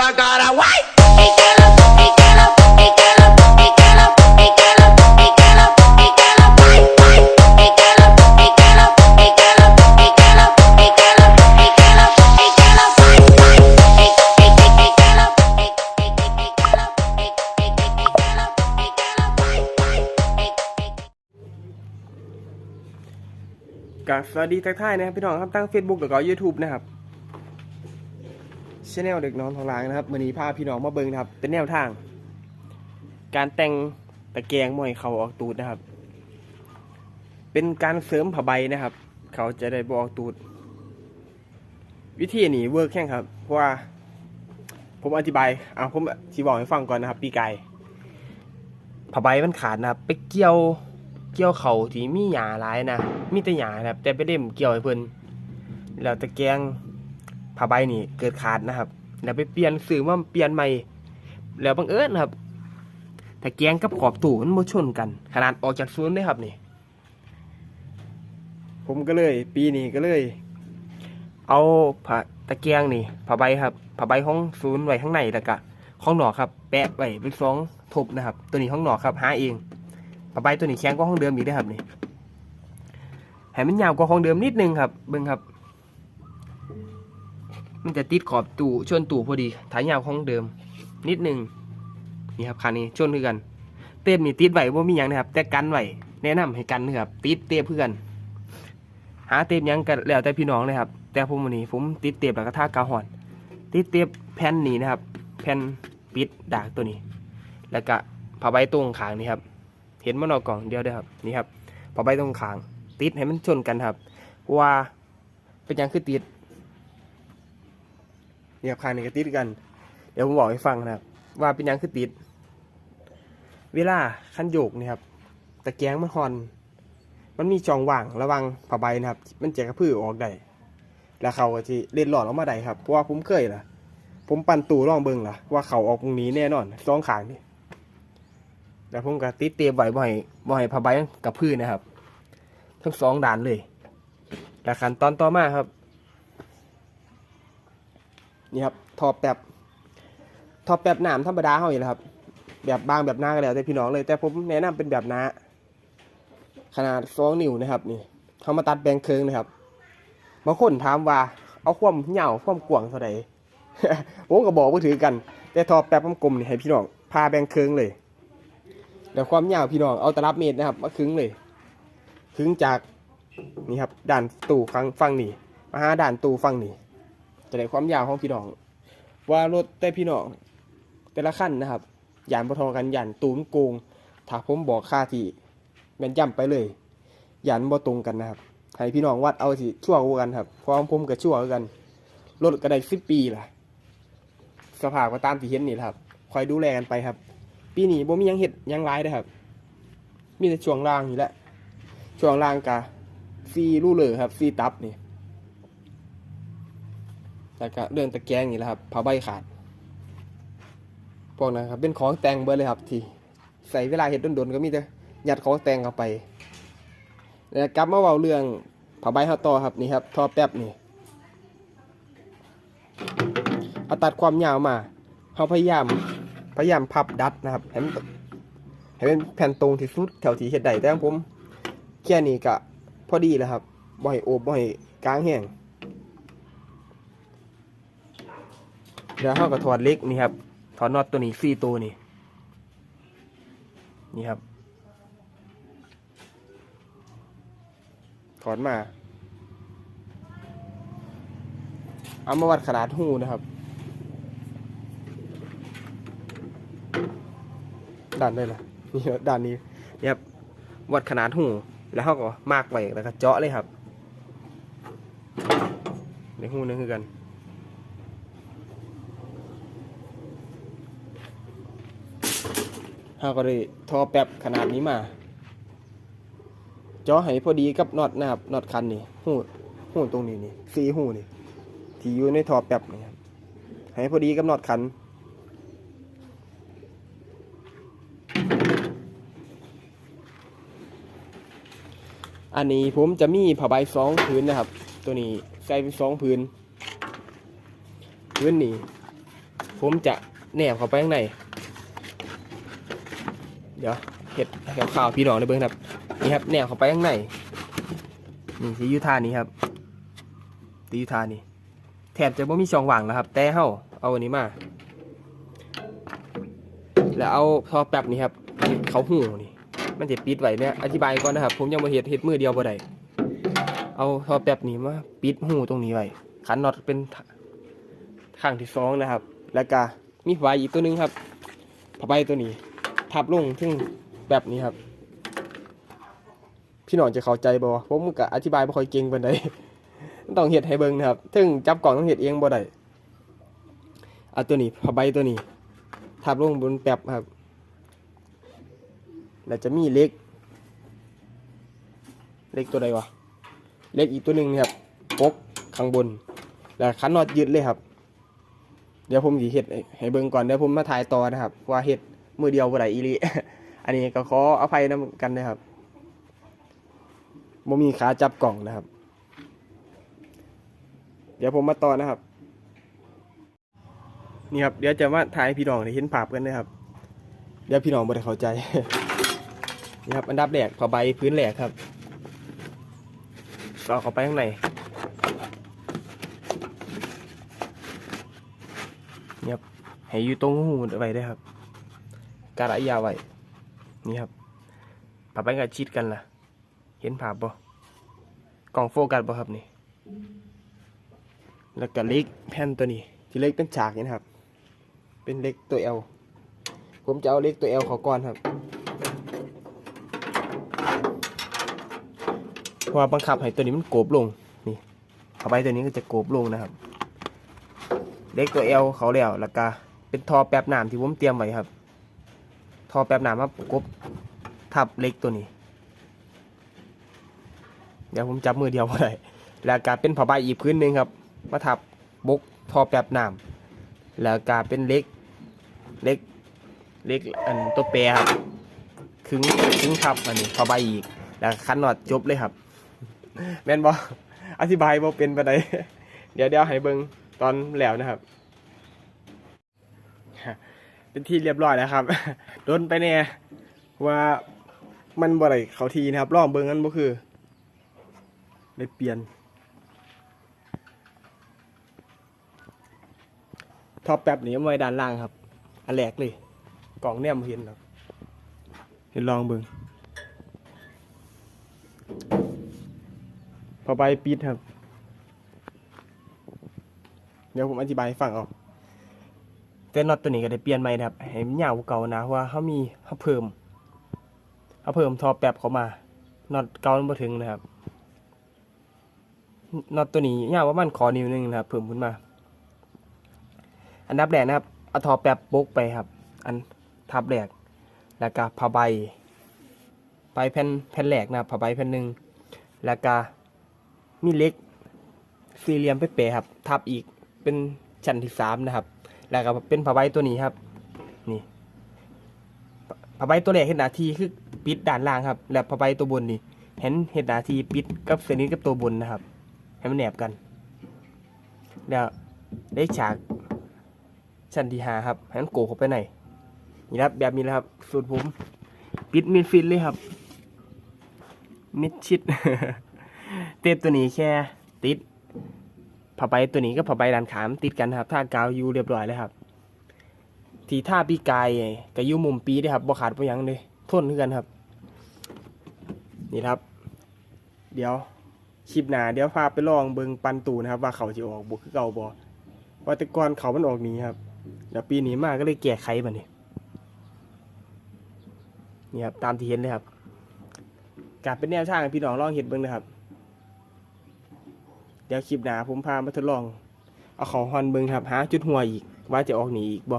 I got a white. Miguel, Miguel, Miguel, Miguel, Miguel, Miguel, Miguel, white, white. Miguel, Miguel, Miguel, Miguel, Miguel, Miguel, Miguel, white, white. Miguel, Miguel, Miguel, กับสวัสดีทักทายนะครับพี่น้องครับตั้ง Facebook แล้วก็ YouTube นะครับ ช anel เด็กน้องทองหลางนะครับวันนี้พาพี่น้องมาเบิ่งนะครับ เป็นแนวทาง การแต่งตะแกรงมวยเขาออกตูดนะครับ เป็นการเสริมผ้าใบนะครับ เขาจะได้บออกตูด วิธีนี้เวิร์กแค่ครับ เพราะว่า ผมอธิบายอ่าผมที่บอกให้ฟังก่อนนะครับ ปีไก่ผ้าใบมันขาดนะครับ ไปเกี่ยวเกี่ยวเขาที่มีหญ้าหลายนะมีแต่หญ้านะครับ แต่ไปเล่มเกี่ยวให้เพิ่นแล้วตะแกรง ผ้าใบนี่เกิดขาดนะครับ แล้วไปเปลี่ยนซื้อมาเปลี่ยนใหม่ แล้วบังเอิญนะครับตะแกงกับขอบตู้มันบ่ชนกัน ขนาดออกจากศูนย์เลยครับนี่ ผมก็เลย ปีนี้ก็เลย เอาผ้าตะแกงนี่ผ้าใบครับผ้าใบของศูนย์ไว้ข้างในแล้วก็ของหนอครับ แปะไว้เป็นสองทบนะครับ ตัวนี้ของหนอครับหาเองผ้าใบตัวนี้แข็งกว่าของเดิมอีกเด้ครับนี่ให้มันยาวกว่าของเดิมนิดนึงครับเบิ่งครับ มันจะติดขอบตู้ชนตู้พอดีถ่ายยาวของเดิม นิดนึงนี่ครับคันนี้ชนคือกัน เต็มนี่ติดไว้บ่มีหยังนะครับ แต่กันไวแนะนำให้กันนะครับติดเตปเพื่อน หาเตปหยังกันแล้วแต่พี่น้องเลยครับ แต่ผมวันนี้ผมติดเตปแล้วก็ท่ากาวหอนติดเตปแผ่นนี้นะครับ แผ่นปิดดากตัวนี้ แล้วก็ผ้าใบตรงขางนี่ครับ เห็นมันออกกล่องเดียวเด้ครับนี่ครับพอใบตรงขาง ติดให้มันชนกันครับว่าเป็นยังคือติด นี่ครับคางนี่ก็ติดกัน เดี๋ยวผมบอกให้ฟังนะครับ ว่าเป็นยังคือติด เวลาคันโยกนี่ครับตะแกรงมันฮอน มันมีช่องว่างระวังผ้าใบนะครับ มันจะกระพือออกได้แล้วเขาก็จะเล่นหลอดออกมาได้ครับเพราะว่าผมเคยล่ะ ผมปั่นตู้ลองเบิงล่ะ ว่าเขาออกตรงนี้แน่นอนสองขางนี่แล้วผมก็ติดเตียบไว้บ่อยบ่อยผ้าใบกับพื้นะครับ ทั้งสองด่านเลยและขั้นตอนต่อมาครับ นี่ครับทอแป๊บทอแป๊บหนามธรรมดาเฮาอยู่แหละครับ แบบบางแบบหน้าก็แล้วแต่พี่น้องเลย แต่ผมแนะนำเป็นแบบหน้าขนาดสองนิ้วนะครับนี่เขามาตัดแบงเคืองนะครับบางคนถามว่า เอาความเหยาวความกว้างเท่าไหร่ผมก็บอกว่าถือกัน แต่ทอแป๊บกลมๆนี่ให้พี่น้องพาแบงเคืองเลยแล้วความยาวพี่น้องเอาตลับเมตรนะครับมาคึงเลยคึงจากนี่ครับด่านตู่ฟังฟังนี่มาหาด่านตู่ฟังนี่ จะได้ความยาวของพี่น้อง ว่ารถแต่พี่น้อง แต่ละขั้นนะครับยานพอทอกันยานตูนโกงถ้าผมบอกค่าที่แม่นย่ำไปเลยยานบ่ตรงกันนะครับให้พี่น้องวัดเอาสิชั่วกว่ากันครับเพราะของผมกับชั่วกว่ากันรถก็ได้สิบปีล่ะสภาพก็ตามที่เห็นนี่ครับ คอยดูแลกันไปครับ ปีนี้บ่มียังเห็ดยังร้ายเด้อครับ มีแต่ช่วงล่างนี่แหละช่วงล่างกะซีรูเลอร์ครับซีตับนี่ แล้วก็เรื่องตะแกรงนี่แหละครับผ้าใบขาด พวกนั้นครับเป็นของแต่งเบิดเลยครับ ที่ใส่เวลาเห็ดดนๆก็มีแต่ยัดของแต่งเข้าไป แล้วกลับมาเว้าเรื่องผ้าใบเฮาต่อครับนี่ครับทอแป๊บนี่เอาตัดความยาวมาเฮาพยายามพยายามพับดัดนะครับให้มันให้เป็นแผ่นตรงที่สุดแถวที่เฮ็ดได้แต่ผมแค่นี้ก็พอดีแล้วครับบ่ให้โอบบ่ให้กลางแห้ง เดี๋ยวเราก็ถอดเล็กนี่ครับ ถอดน็อตตัวนี้สี่ตัวนี่ นี่ครับ ถอดมา เอามาวัดขนาดหูนะครับด้านได้ละนี่ด้านนี้นี่ครับ วัดขนาดหู แล้วเขาก็มากไว้แล้วก็เจาะเลยครับ ในหูนึงคือกัน เขาก็เลยทอแป๊บขนาดนี้มาจาะให้พอดีกับน็อตนะครับน็อตคันนี่หูหูตรงนี้นี่สีหูนี่ที่อยู่ในทอแป๊บนี่ครับให้พอดีกับน็อตคันอันนี้ผมจะมีผ้าใบสองพื้นนะครับ ตัวนี้ใส่เป็นสองพื้นพื้นนี้ ผมจะแนบเข้าไปข้างใน เดี๋ยวเห็ดให้ข่าวพี่น้องในเบิ้งครับนี่ครับแนบเข้าไปข้างในนี่ที่อยุทานี้ครับที่ยุทานี้แถบจะไม่มีช่องว่างแล้วครับ แต่เฮาเอาอันนี้มา แล้วเอาทอแป๊บนี่ครับเขาหูนี่มันจะปิดไว้เนี่ยอธิบายก่อนนะครับ ผมยังมาเห็ดเห็ดมือเดียวบ่ได้เอาทอแป๊บนี่มาปิดหูตรงนี้ไว้ขันน็อตเป็นข้างที่สองนะครับ แล้วก็มีไฟอีกตัวหนึงครับผ้าใบตัวนี้ ทับลงถึงแบบนี้ครับ พี่น้องจะเข้าใจบ่วะผมก็อธิบายบ่ค่อยเก่งปานใดต้องเฮ็ดให้เบิ่งนะครับถึงจับกล่องต้องเฮ็ดเองบ่ได้เอาตัวนี้ผ้าใบตัวนี้ทับลงบนแป๊บครับ แล้วจะมีเล็ก เล็กตัวใดวะ เล็กอีกตัวหนึ่งครับปกข้างบน แล้วคันน็อตยึดเลยครับ เดี๋ยวผมสิเฮ็ดให้เบิ่งก่อน เดี๋ยวผมมาถ่ายต่อนะครับ ว่าเฮ็ด มือเดียวบ่ได้อีหลีอันนี้ก็ขออภัยนํกันนะครับบ่มีขาจับกล่องนะครับ เดี๋ยวผมมาต่อนะครับ นี่ครับ เดี๋ยวจะมาถ่ายพี่น้องได้เห็นภาพกันนะครับ เดี๋ยวพี่น้องบ่ได้เข้าใจ นี่ครับ อันดับแรกผ้าใบพื้นแหลกครับก็เข้าไปข้างในนี่ครับให้อยู่ตรงหูไว้ได้ครับ การะยาไว้ นี่ครับผ้าใบก็ชิดกันล่ะ เห็นภาพบ่กล่องโฟกัสบ่ครับนี่ แล้วก็เล็กแผ่นตัวนี้ที่เล็กเป็นฉากนี่นะครับ เป็นเล็กตัว L ผมจะเอาเล็กตัว L เขาก่อนครับเพราะบังคับให้ตัวนี้มันโกบลง นี่เข้าไปตัวนี้ก็จะโกบลงนะครับ เล็กตัว L เขาแล้วแล้วก็เป็นทอแป๊บน้ำที่ผมเตรียมไว้ครับ ทอแป๊บน้ำมาประกบทับเล็กตัวนี้ เดี๋ยวผมจับมือเดียวพอได้แล้วก็เป็นผ้าใบอีกพื้นหนึ่งครับ มาทับบกทอแป๊บน้ำแล้วก็เป็นเล็กเล็กเล็กอันตัวแปรครับครึ่งครึ่งทับอันนี้ผ้าใบอีก แล้วคันน็อตจบเลยครับแม่นบออธิบายบ่เป็นปานใดเดี๋ยวเดี๋ยวให้เบิ่งตอนแล้วนะครับ เป็นที่เรียบร้อยแล้วครับโดนไปแน่ว่ามันบ่ได้เขาทีนะครับลองเบิ่งกันบ่คือได้เปลี่ยนท็อปแป๊บนี้ไว้ด้านล่างครับอันแรกเลยกล่องเนี่ยมเห็นครับเห็นลองเบิ่งพอใบปิดครับ เดี๋ยวผมอธิบายให้ฟังเอา แต่น็อตตัวนี้ก็ได้เปลี่ยนใหม่นะครับให้มันยาวกว่าเก่านะว่าเขามีเขาเพิ่มเขาเพิ่มทอแป๊บเข้ามาน็อตเก่ามันบ่ถึงนะครับน็อตตัวนี้ยาวประมาณคอนิ้วหนึงนะครับเพิ่มขึ้นมา อันดับแรกนะครับเอาทอแป๊บโบกไปครับ อันทับแรกแล้วก็ผ้าใบไปแผ่นแผ่นแรกนะครับผ้าใบแผ่นหนึ่งแล้วก็มีเล็กสี่เหลี่ยมเป๊ะๆครับทับอีกเป็นชั้นที่สามนะครับ แล้วก็เป็นผ้าใบตัวนี้ครับ นี่ผ้าใบตัวแรกเห็นหนาทีคือปิดด้านล่างครับ แล้วผ้าใบตัวบนนี่ เห็นเห็นหนาทีปิดกับเส้นนี้กับตัวบนนะครับ ให้มันแนบกัน แล้วได้ฉากชั้นที่หาครับให้มันโกเข้าไปในนี่ครับแบบนี้นะครับ สูตรผมปิดมิดฟิตเลยครับ มิดชิดเทปตัวนี้แค่ติด ผ้าใบตัวนี้ก็ผ้าใบด้านขามติดกันครับท่ากาวอยู่เรียบร้อยแล้วครับทีท่าปีกายกับยูมุมปีด้วยครับบ่ขาดบ่ยังเลยทนคือนครับ นี่ครับ เดี๋ยวคลิปหนาเดี๋ยวพาไปลองเบิงปันตูนะครับว่าเขาจะออกบุคือเก่าบ่ว่าแต่ก่อนเขามันออกหนี้ครับเดี๋ยวปีนี้มากก็เลยแก้ไขบัดนี้นี่ครับตามที่เห็นเลยครับการเป็นแนวทางพี่น้องลองเห็ดเบิ่งนะครับ เดี๋ยวคลิปหน้าผมพามาทดลอง เอาของฮอนเบิงครับหาจุดหัวอีกว่าจะออกหนีอีกบ่